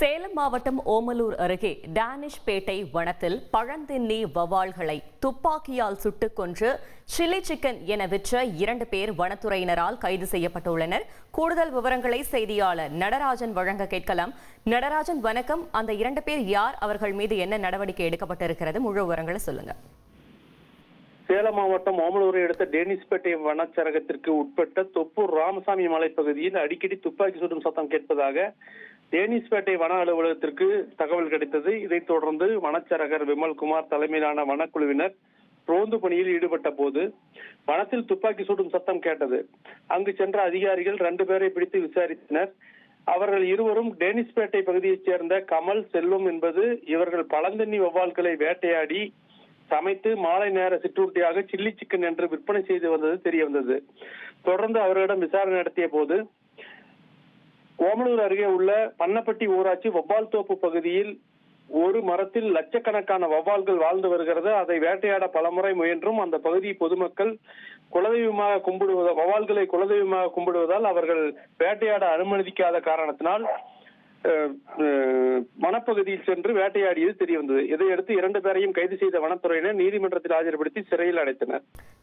சேலம் மாவட்டம் ஓமலூர் அருகே டானிஷ் பேட்டை வனத்தில் பழந்தின்னி வவால்களை துப்பாக்கியால் சுட்டுக் கொன்று சில்லி சிக்கன் என விற்ற இரண்டு பேர் வனத்துறையினரால் கைது செய்யப்பட்டுள்ளனர். கூடுதல் விவரங்களை செய்தியாளர் நடராஜன் வழங்க கேட்கலாம். நடராஜன் வணக்கம். அந்த இரண்டு பேர் யார்? அவர்கள் மீது என்ன நடவடிக்கை எடுக்கப்பட்டிருக்கிறது? முழு விவரங்களை சொல்லுங்க. சேலம் மாவட்டம் ஓமலூரை அடுத்த டேனிஸ்பேட்டை வனச்சரகத்திற்கு உட்பட்ட தொப்பூர் ராமசாமி மலைப்பகுதியில் அடிக்கடி துப்பாக்கி சுடும் சத்தம் கேட்பதாக டேனிஸ்பேட்டை வன அலுவலகத்திற்கு தகவல் கிடைத்தது. இதைத் தொடர்ந்து வனச்சரகர் விமல்குமார் தலைமையிலான வனக்குழுவினர் ரோந்து பணியில் ஈடுபட்ட போது வனத்தில் துப்பாக்கி சூடும் சத்தம் கேட்டது. அங்கு சென்ற அதிகாரிகள் ரெண்டு பேரை பிடித்து விசாரித்தனர். அவர்கள் இருவரும் டேனிஸ்பேட்டை பகுதியைச் சேர்ந்த கமல் செல்வம் என்பது இவர்கள் பழந்தண்ணி வவ்வால்களை வேட்டையாடி சமைத்து மாலை நேர சிற்றுண்டியாக சில்லி சிக்கன் என்று விற்பனை செய்து வந்தது தெரிய வந்தது தொடர்ந்து அவர்களிடம் விசாரணை நடத்திய போது ஓமலூர் அருகே உள்ள பண்ணப்பட்டி ஊராட்சி வவ்வால் தோப்பு பகுதியில் ஒரு மரத்தில் லட்சக்கணக்கான வவ்வால்கள் வாழ்ந்து வருகிறது. அதை வேட்டையாட பலமுறை முயன்றும் அந்த பகுதி பொதுமக்கள் குலதெய்வமாக கும்பிடுவதால் வவால்களை குலதெய்வமாக கும்பிடுவதால் அவர்கள் வேட்டையாட அனுமதிக்காத காரணத்தினால் வனப்பகுதியில் சென்று வேட்டையாடியது தெரிய வந்தது இதையடுத்து இரண்டு பேரையும் கைது செய்த வனத்துறையினர் நீதிமன்றத்தில் ஆஜர்படுத்தி சிறையில் அடைத்தனர்.